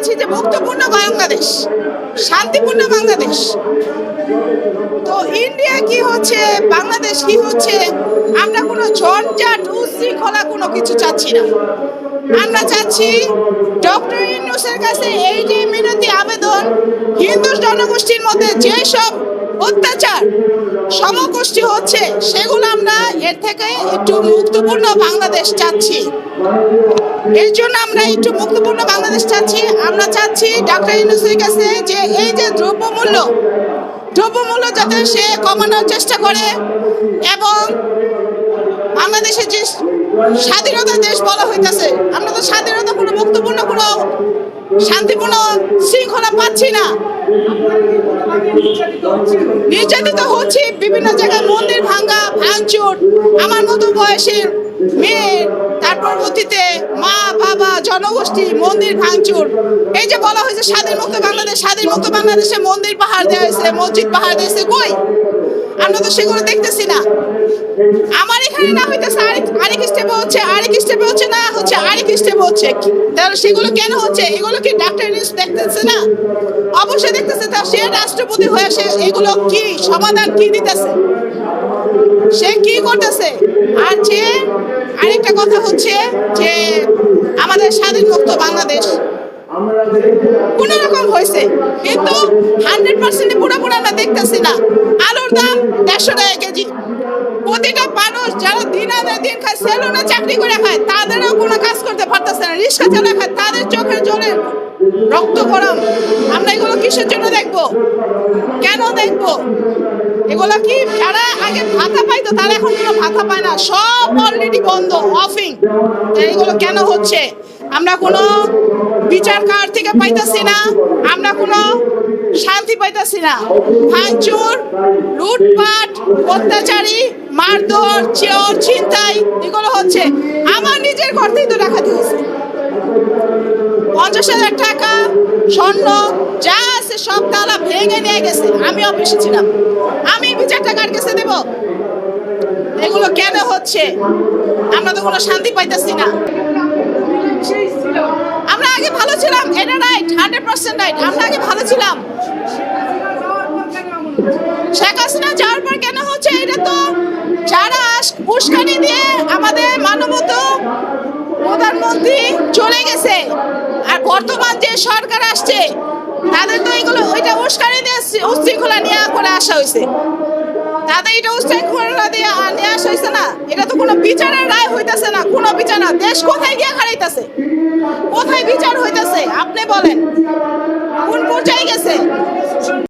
চাচ্ছি যে মুক্তপূর্ণ বাংলাদেশ, শান্তিপূর্ণ বাংলাদেশ। তো ইন্ডিয়া কি হচ্ছে, বাংলাদেশ কি হচ্ছে, আমরা কোনো ঝঞ্ঝাট উশৃঙ্খলা কোনো কিছু চাচ্ছি না। আমরা চাচ্ছি ডক্টর ইউনুসের কাছে এই যে মিনতি আবেদন হিন্দু জনগোষ্ঠীর মধ্যে যেসব অত্যাচার। সমগোষ্ঠী হচ্ছে, সেগুলো আমরা এর থেকে একটু মুক্তপূর্ণ বাংলাদেশ চাচ্ছি। এর জন্য আমরা একটু মুক্তপূর্ণ বাংলাদেশ চাচ্ছি। আমরা চাচ্ছি ডাক্তার ইউনুসের কাছে যে এই যে দ্রব্যমূল্য দ্রব্যমূল্য যাতে সে কমানোর চেষ্টা করে এবং বাংলাদেশের যে স্বাধীনতা দেশ বলা হইতেছে, আমরা তো স্বাধীনতা কোনো মুক্তপূর্ণ কোনো শান্তিপূর্ণ শৃঙ্খলা পাচ্ছি না। নির্যাতিত হচ্ছে বিভিন্ন জায়গায়, মন্দির ভাঙ্গা ভাঙচুর, আমার মতো বয়সের মেয়ে, তার পরবর্তীতে মা, বাবা, জনগোষ্ঠী, মন্দির ভাঙচুর। এই যে বলা হয়েছে স্বাধীন মুক্ত বাংলাদেশ স্বাধীন মুক্ত বাংলাদেশে মন্দির পাহাড় দেওয়া হয়েছে, মসজিদ পাহাড় দিয়েছে কই? আমরা তো সেগুলো দেখতেছি না। আমার এখানে না হইতেছে আরেক আরেক স্টেপে হচ্ছে, আরেক স্টেপে হচ্ছে না, হচ্ছে আরেক স্টেপে হচ্ছে। তাহলে সেগুলো কেন হচ্ছে? এগুলো কি ডাক্তার দেখতেছে না? অবশ্যই দেখতেছে তা সে রাষ্ট্রপতি হয়ে সে এগুলো কি, সমাধান কি দিতেছে? সে কি করতেছে? আর যে আরেকটা কথা হচ্ছে যে আমাদের স্বাধীন মুক্ত বাংলাদেশ কোন রকম হয়েছে। কিন্তু হান্ড্রেড পার্সেন্ট পুরোপুরি আমরা দেখতেছি না। আলুর দাম দেড়শো টাকা কেজি। প্রতিটা মানুষ যারা দিন আনে দিন খায়, সেলুনে চাকরি করে খায়, তাদেরও কোনো কাজ করতে পারতেছে না, রিক্সা চালা খায়, তাদের চোখের জলে রক্ত গরম। আমরা এগুলো কিসের জন্য দেখব? কেন দেখব? এগুলো কি যারা আগে ভাতা পাইতো, তারা এখন কোনো ভাতা পায় না, সব অলরেডি বন্ধ অফিং এগুলো কেন হচ্ছে? আমরা কোনো বিচার কার থেকে পাইতাছি না, আমরা কোনো শান্তি পাইতাছি না। ভাঙচুর, লুটপাট, অত্যাচারী মারধর চোর ছিনতাই, এগুলো হচ্ছে আমার নিজের ঘর থেকেই তো ডাকাতি হয়েছে পঞ্চাশ হাজার টাকা, স্বর্ণ, যা আছে সব তালা ভেঙে নিয়ে গেছে। আমি অফিসে ছিলাম। আমি বিচারটা কার কাছে দেব? এগুলো কেন হচ্ছে? আমরা তো কোনো শান্তি পাইতেছি না। আমরা আগে ভালো ছিলাম, এটা রাইট হান্ড্রেড পার্সেন্ট রাইট আমরা আগে ভালো ছিলাম। শেখ হাসিনা যাওয়ার পর কেন হচ্ছে? এটা তো উস্কানি দিয়ে আমাদের মানবত প্রধানমন্ত্রী চলে গেছে। আর বর্তমান যে সরকার আসছে, তাদের তো এগুলো ওইটা উস্কানি দিয়ে উশৃঙ্খলা নিয়ে করে আসা হয়েছে। তাদের এটা উশৃঙ্খলা দিয়ে নিয়ে আসা হয়েছে না, এটা তো কোনো বিচারের রায় হইতেছে না, কোনো বিচার না। দেশ কোথায় গিয়ে হারাইতেছে? কোথায় বিচার হইতাছে? আপনি বলেন। কোন পর্যায়ে গেছে?